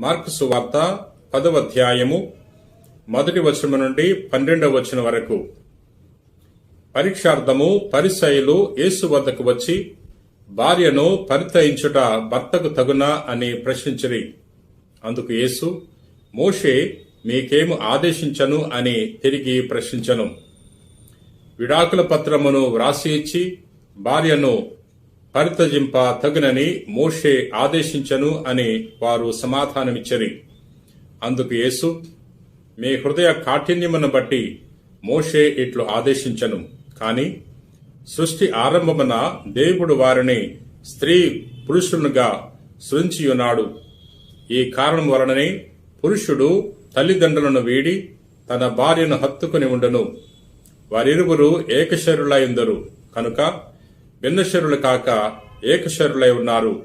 Mark సువార్త పదవ అధ్యాయము మొదటి వచనం నుండి పన్నెండవ వచనం వరకు. పరీక్షార్థము పరిసయులు యేసు వద్దకు వచ్చి భార్యను పరితయించుట భర్తకు తగునా అని ప్రశ్నించిరి. అందుకు యేసు మోషే మీకేము ఆదేశించను అని తిరిగి ప్రశ్నించను. విడాకుల పత్రమును వ్రాసి ఇచ్చి భార్యను పరితజింప తగునని మోషే ఆదేశించను అని వారు సమాధానమిచ్చరి. అందుకు యేసు మీ హృదయ కాఠిన్యమును బట్టి మోషే ఇట్లు ఆదేశించను. కాని సృష్టి ఆరంభమున దేవుడు వారిని స్త్రీ పురుషునుగా సృంచియున్నాడు ఈ కారణం వలననే పురుషుడు తల్లిదండ్రులను వీడి తన భార్యను హత్తుకుని ఉండను. వారిరువురు ఏకశరులైందరు కనుక భిన్నశరులు కాక ఏకశరులై ఉన్నారు.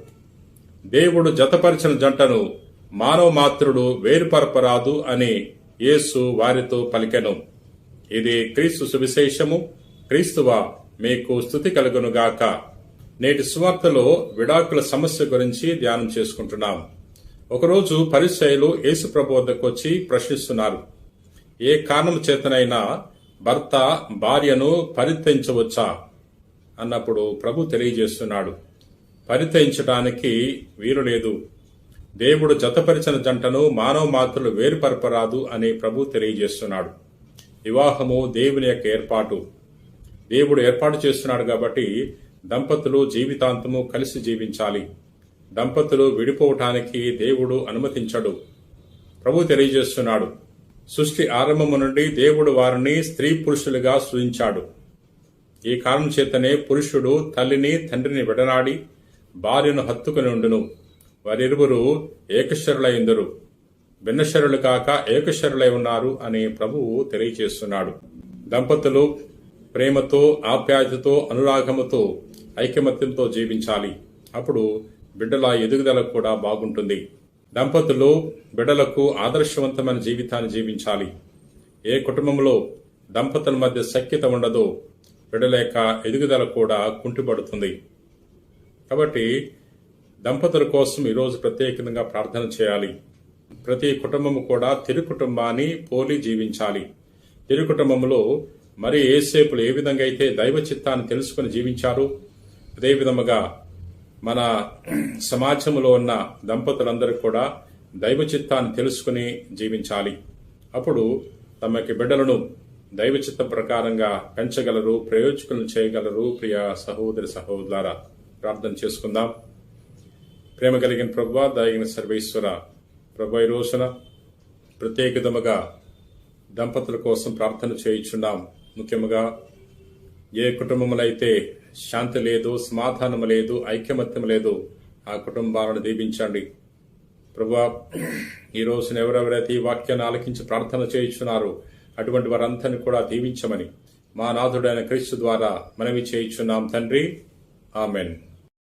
దేవుడు జతపరిచిన జంటను మానవ మాత్రుడు వేరుపరపరాదు అని యేసు వారితో పలికెను. ఇది క్రీస్తు సువిశేషము క్రీస్తువా మీకు స్థుతి కలుగునుగాక నేటి సువార్తలో విడాకుల సమస్య గురించి ధ్యానం చేసుకుంటున్నాం. ఒకరోజు పరిచయలు యేసు ప్రభు వద్దకు వచ్చి ప్రశ్నిస్తున్నారు. ఏ కారణం చేతనైనా భర్త భార్యను పరిత్యంచవచ్చా అన్నప్పుడు ప్రభు తెలియజేస్తున్నాడు. పరితయించడానికి వీలు లేదు. దేవుడు జతపరిచిన జంటను మానవ మాత్రులు వేరుపరపరాదు అని ప్రభు తెలియజేస్తున్నాడు. వివాహము దేవుని యొక్క ఏర్పాటు. దేవుడు ఏర్పాటు చేస్తున్నాడు కాబట్టి దంపతులు జీవితాంతము కలిసి జీవించాలి. దంపతులు విడిపోవటానికి దేవుడు అనుమతించడు. ప్రభు తెలియజేస్తున్నాడు. సృష్టి ఆరంభము నుండి దేవుడు వారిని స్త్రీ పురుషులుగా సృజించాడు ఈ కారణం చేతనే పురుషుడు తల్లిని తండ్రిని విడనాడి భార్యను హత్తుకుని ఉండును. వారిరువురు ఏకశరులైందరు భిన్నశరులు కాక ఏకశరులై ఉన్నారు అని ప్రభువు తెలియజేస్తున్నాడు దంపతులు ప్రేమతో ఆప్యాయతతో అనురాగముతో ఐకమత్యంతో జీవించాలి. అప్పుడు బిడ్డల ఎదుగుదల కూడా బాగుంటుంది. దంపతులు బిడ్డలకు ఆదర్శవంతమైన జీవితాన్ని జీవించాలి. ఏ కుటుంబంలో దంపతుల మధ్య సఖ్యత ఉండదో బిడ్డల యొక్క ఎదుగుదల కూడా కుంటుపడుతుంది. కాబట్టి దంపతుల కోసం ఈరోజు ప్రత్యేకంగా ప్రార్థన చేయాలి. ప్రతి కుటుంబము కూడా తిరు కుటుంబాన్ని పోలి జీవించాలి. తిరు కుటుంబంలో మరి ఏసేపులు ఏ విధంగా అయితే దైవ చిత్తాన్ని తెలుసుకుని జీవించారు అదే విధముగా మన సమాజంలో ఉన్న దంపతులందరూ కూడా దైవ చిత్తాన్ని తెలుసుకుని జీవించాలి. అప్పుడు తమకి బిడ్డలను దైవ చిత్తం ప్రకారంగా పెంచగలరు ప్రయోజకులను చేయగలరు ప్రియ సహోదరి సహోదరులారా ప్రార్థన చేసుకుందాం. ప్రేమ కలిగిన ప్రభు దయగిన సర్వేశ్వర ప్రభు ఈ రోజున ప్రత్యేకతముగా దంపతుల కోసం ప్రార్థన చేయించున్నాం. ముఖ్యముగా ఏ కుటుంబములైతే శాంతి లేదు సమాధానం లేదు ఐక్యమత్యం లేదు ఆ కుటుంబాలను దీపించండి ప్రభా ఈ రోజున ఎవరెవరైతే ఈ వాక్యాన్ని ఆలకించి ప్రార్థన చేయించున్నారో అటువంటి వారందరినీ కూడా దీవించమని మా నాథుడైన క్రీస్తు ద్వారా మనవి చేయించున్నాం తండ్రి. ఆమెన్.